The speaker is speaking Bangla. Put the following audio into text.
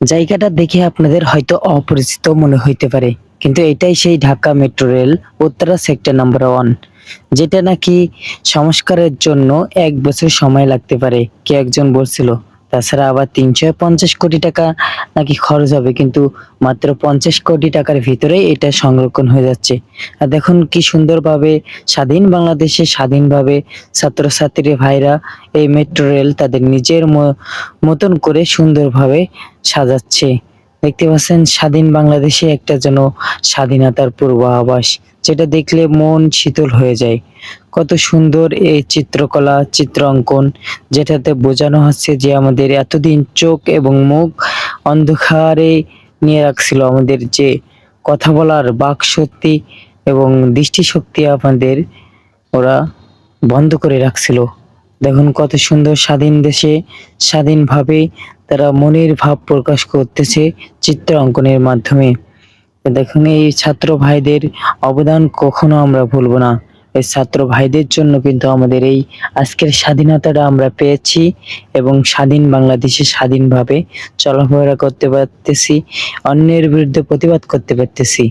জায়গাটা দেখে আপনাদের হয়তো অপরিচিত মনে হইতে পারে, কিন্তু এটাই সেই Dhaka metro rail Uttara sector number one, যেটা নাকি সংস্কারের জন্য এক বছর সময় লাগতে পারে কে একজন বলছিল। তাছাড়া আবার তিনশো পঞ্চাশ কোটি টাকা নাকি খরচ হবে, কিন্তু মাত্র পঞ্চাশ কোটি টাকার ভিতরেই এটা সংরক্ষণ হয়ে যাচ্ছে। আর দেখুন কি সুন্দরভাবে স্বাধীন বাংলাদেশে স্বাধীনভাবে ছাত্রছাত্রী ভাইরা এই মেট্রো রেল তাদের নিজের মতন করে সুন্দরভাবে সাজাচ্ছে। দেখতে পাচ্ছেন, স্বাধীন বাংলাদেশে একটা যেন স্বাধীনতার পূর্বাভাস। যেটা দেখলে মন শীতল হয়ে যায়। কত সুন্দর এই চিত্রকলা, চিত্র অঙ্কন, যেটাতে বোঝানো হচ্ছে যে আমাদের এতদিন চোখ এবং মুখ অন্ধকারে নিয়ে রাখছিল আমাদের যে কথা বলার বাক শক্তি এবং দৃষ্টিশক্তি আমাদের ওরা বন্ধ করে রাখছিল। দেখুন কত সুন্দর স্বাধীন দেশে স্বাধীনভাবে তারা মনের ভাব প্রকাশ করতেছে চিত্র অঙ্কনের মাধ্যমে। দেখুন, এই ছাত্র ভাইদের অবদান কখনো আমরা ভুলব না। এই ছাত্র ভাইদের জন্য কিন্তু আমাদের এই আজকের স্বাধীনতাটা আমরা পেয়েছি এবং স্বাধীন বাংলাদেশে স্বাধীনভাবে চলাফেরা করতে পারতেছি, অন্যের বিরুদ্ধে প্রতিবাদ করতে পারতেছি।